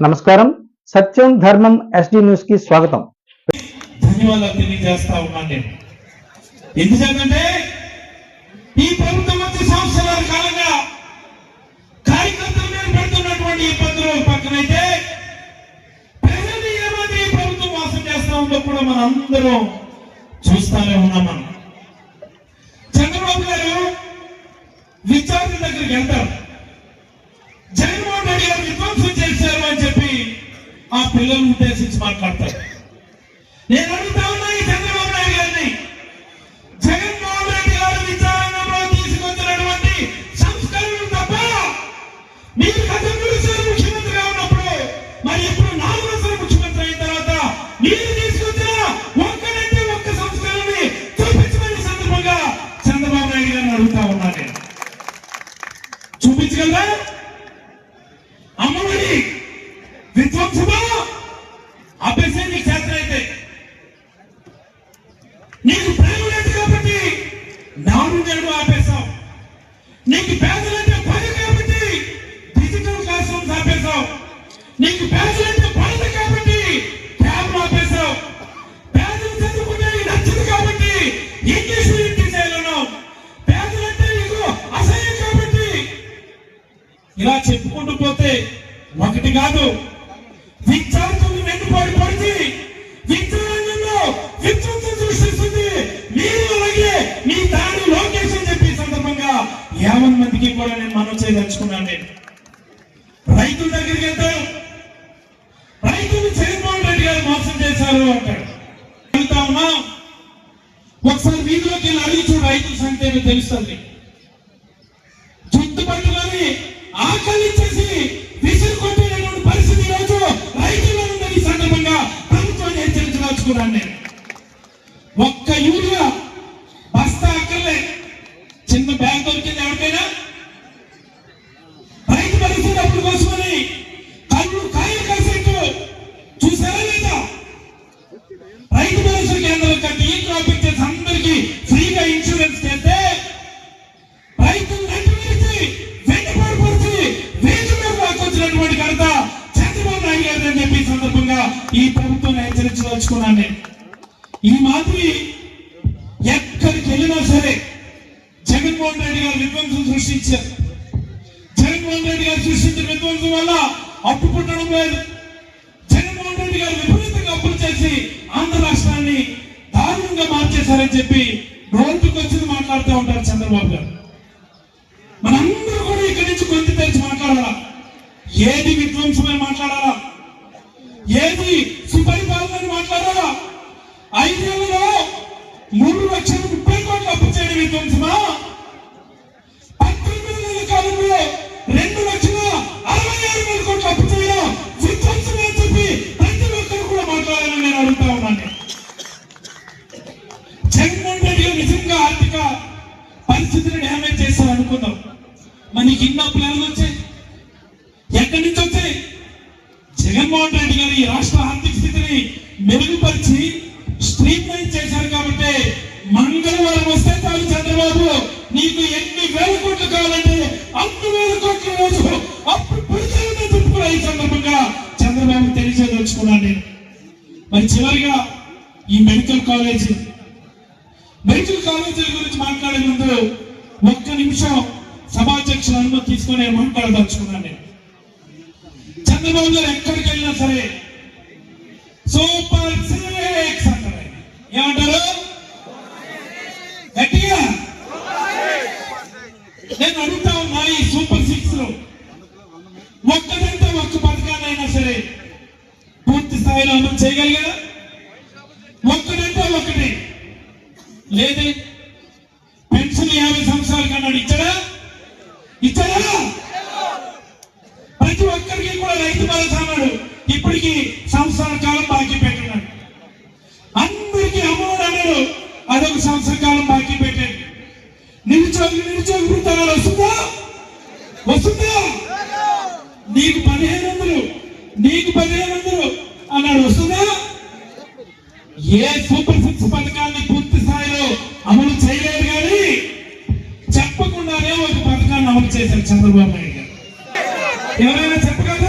నమస్కారం. సత్యం ధర్మం ఎస్డి న్యూస్కి స్వాగతం. ధన్యవాదాలు తెలియజేస్తా ఉన్నాను నేను. ఎందుకంటే ఈ ప్రభుత్వం వచ్చి సంవత్సరాల కాలంగా కార్యకర్తల మీద పెడుతున్నటువంటి ఇబ్బందులు పక్కనైతే ప్రజల్ని ఏమాత్రం ఈ ప్రభుత్వం మోసం చేస్తా ఉందో కూడా మనం అందరం చూస్తానే ఉన్నాం మనం. చంద్రబాబు గారు విద్యార్థుల దగ్గరికి వెళ్తారు. జగన్మోహన్ రెడ్డి గారు విధ్వంసం చేశారు అని ఆ పిల్లల్ని ఉద్దేశించి మాట్లాడతారు. నేను అడుగుతా ఉన్నా ఈ చంద్రబాబు నాయుడు గారిని. జగన్మోహన్ రెడ్డి గారు విచారణలో తీసుకొచ్చినటువంటి సంస్కరణలు తప్ప మీరు గతంలో ముఖ్యమంత్రిగా ఉన్నప్పుడు మరి ఇప్పుడు నాలుగు నాలుగోసారి ముఖ్యమంత్రి అయిన తర్వాత మీరు తీసుకొచ్చిన ఒక్కడంటే ఒక్క సంస్కరణని చూపించమని సందర్భంగా చంద్రబాబు నాయుడు గారిని అడుగుతా ఉన్నా నేను. చూపించగలరా? ఇలా చెప్పుకుంటూ పోతే ఒకటి కాదు. విద్యార్థులు వెన్నుపాటు పడిచి విద్యారంగంలో విధ్వంసం సృష్టిస్తుంది. మీరు అలాగే మీ దాని లోకేషన్ చెప్పే చెప్పి సందర్భంగా యావన్ మందికి కూడా నేను మనం చేయదలుచుకున్నాను. నేను రైతుల దగ్గరికి వెళ్తాం. రైతులు జగన్మోహన్ రెడ్డి గారు మోసం చేశారు అంటాడు. వెళ్తా ఉన్నాం. ఒకసారి వీధిలోకి వెళ్ళి అడిగి చూడు రైతుల సంఖ్య తెలుస్తుంది. ఆకలి చేసి విసిరి కొట్టేటువంటి పరిస్థితి ఈ రోజు రైతుల్లో ఉందని సందర్భంగా ప్రభుత్వాన్ని హెచ్చరించదలుచుకున్నాను నేను. ఒక్క యూరియా ఈ ప్రభుత్వం హెచ్చరించదలుచుకున్నాను. నేను ఈ మాదిరి ఎక్కడికి వెళ్ళినా సరే జగన్మోహన్ రెడ్డి గారు విధ్వంసం సృష్టించారు. జగన్మోహన్ రెడ్డి గారు సృష్టించిన విధ్వంసం వల్ల అప్పు పుట్టడం లేదు. జగన్మోహన్ రెడ్డి గారు విపరీతంగా అప్పులు చేసి ఆంధ్ర రాష్ట్రాన్ని దారుణంగా మార్చేశారని చెప్పి రోడ్డుకు వచ్చింది మాట్లాడుతూ ఉంటారు చంద్రబాబు గారు. మనందరూ కూడా ఇక్కడి నుంచి గొంతు తెరిచి మాట్లాడాలా? ఏది విధ్వంసమే మాట్లాడాలా? ఏది? సిపాయి పాలనని మాట్లాడారా ఐదేళ్ళలో మూడు లక్షల ముప్పై కోట్లు అప్పు చేయడం విధ్వంసమా పద్దెనిమిది నెలల కాలంలో రెండు లక్షల అరవై ఆరు వేల కోట్లు అప్పు చేయడం విధ్వంసమే అని చెప్పి ప్రతి ఒక్కరు కూడా మాట్లాడాలని నేను అడుగుతా ఉన్నాను. జగన్మోహన్ రెడ్డి నిజంగా ఆర్థిక పరిస్థితిని డ్యామేజ్ చేశారు అనుకుందాం మనకి ఇన్న ప్లాన్లు వచ్చాయి ఎక్కడి నుంచి వచ్చాయి జగన్మోహన్ రెడ్డి గారు ఈ రాష్ట్ర ఆర్థిక స్థితిని మెరుగుపరిచి స్ట్రీట్ లైన్ చేశారు కాబట్టి మంగళవారం వస్తే చాలు చంద్రబాబు. నీకు ఎన్ని వేల కోట్లు కావాలంటే అన్ని వేల కోట్ల రోజు. అప్పుడు పుడిచాలని చెప్పుకున్నా ఈ సందర్భంగా చంద్రబాబు తెలియజేయదలుచుకున్నాను నేను. మరి చివరిగా ఈ మెడికల్ కాలేజీ. మెడికల్ కాలేజీల గురించి మాట్లాడే ముందు ఒక్క నిమిషం సభాధ్యక్షుల అనుమతి తీసుకుని మాట్లాడదలుచుకున్నాను నేను. చంద్రబాబు గారు ఎక్కడికి వెళ్ళినా సరే సూపర్ సిక్స్ అంటారు. ఏమంటారు? గట్టిగా. నేను అడుగుతా ఉన్నా ఈ సూపర్ సిక్స్లో ఒక్కదంటే ఒక్క పథకాన్నైనా సరే పూర్తి స్థాయిలో అమలు చేయగలిగారా? ఒక్కటంటే ఒకటి లేదే. పెన్షన్ యాభై సంవత్సరాల కన్నాడు ఇచ్చాడా? ఇచ్చారా ఇప్పటికీ కూడా రైతు భరోసా అన్నాడు ఇప్పటికి సంవత్సరాల కాలం బాకీ పెట్టినాడు. అందరికీ అమ్మఒడి అన్నాడు. అదొక సంవత్సర కాలం బాకీ పెట్టాడు. నిరుచోగి నిరుద్యోగ వృత్తాలు వస్తుందా? వస్తుందా? నీకు పదిహేను వందలు నీకు పదిహేను వందలు అన్నాడు. వస్తుందా? ఏ సూపర్ సిక్స్ పథకాన్ని పూర్తి స్థాయిలో అమలు చేయలేదు కానీ చెప్పకుండానే ఒక పథకాన్ని అమలు చేశారు చంద్రబాబు నాయుడు. ఎవరైనా చెప్పగలరా?